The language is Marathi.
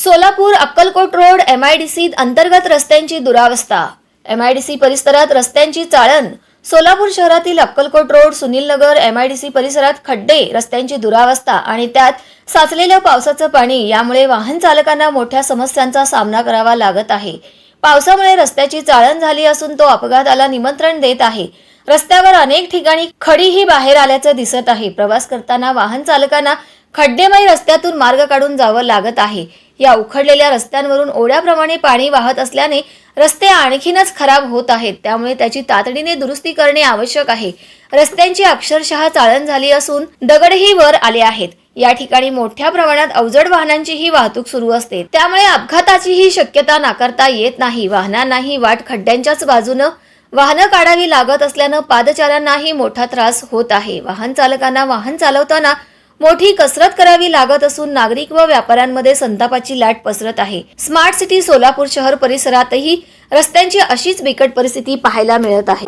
सोलापूर अक्कलकोट रोड एमआयडीसी अंतर्गत रस्त्यांची दुरावस्था. एमआयडीसी परिसरात रस्त्यांची चाळण. सोलापूर शहरातील अक्कलकोट रोड सुनील नगर एमआयडीसी परिसरात खड्डे रस्त्यांची दुरावस्था आणि त्यात साचलेल्या पावसाचं पाणी यामुळे वाहन चालकांना मोठ्या समस्यांचा सामना करावा लागत आहे. पावसामुळे रस्त्याची चाळण झाली असून तो अपघाताला निमंत्रण देत आहे. रस्त्यावर अनेक ठिकाणी खडीही बाहेर आल्याचं दिसत आहे. प्रवास करताना वाहन चालकांना खड्डेमय रस्त्यातून मार्ग काढून जावं लागत आहे. या उखडलेल्या रस्त्यांवरून ओढ्याप्रमाणे पाणी वाहत असल्याने रस्ते आणखीनच खराब होत आहेत. त्यामुळे त्याची तातडीने दुरुस्ती करणे आवश्यक आहे. रस्त्यांची अक्षरशः चाळण झाली असून दगडही वर आले आहेत. या ठिकाणी मोठ्या प्रमाणात अवजड वाहनांचीही वाहतूक सुरू असते. त्यामुळे अपघाताचीही शक्यता नाकारता येत नाही. वाहनांनाही वाट खड्ड्यांच्याच बाजूनं वाहनं काढावी लागत असल्यानं पादचाऱ्यांनाही मोठा त्रास होत आहे. वाहन चालकांना वाहन चालवताना मोठी कसरत करावी लागत असून नागरिक व व्यापाऱ्यांमध्ये संतापाची लाट पसरत आहे. स्मार्ट सिटी सोलापूर शहर परिसरातही रस्त्यांची अशीच बिकट परिस्थिती पाहायला मिळत आहे.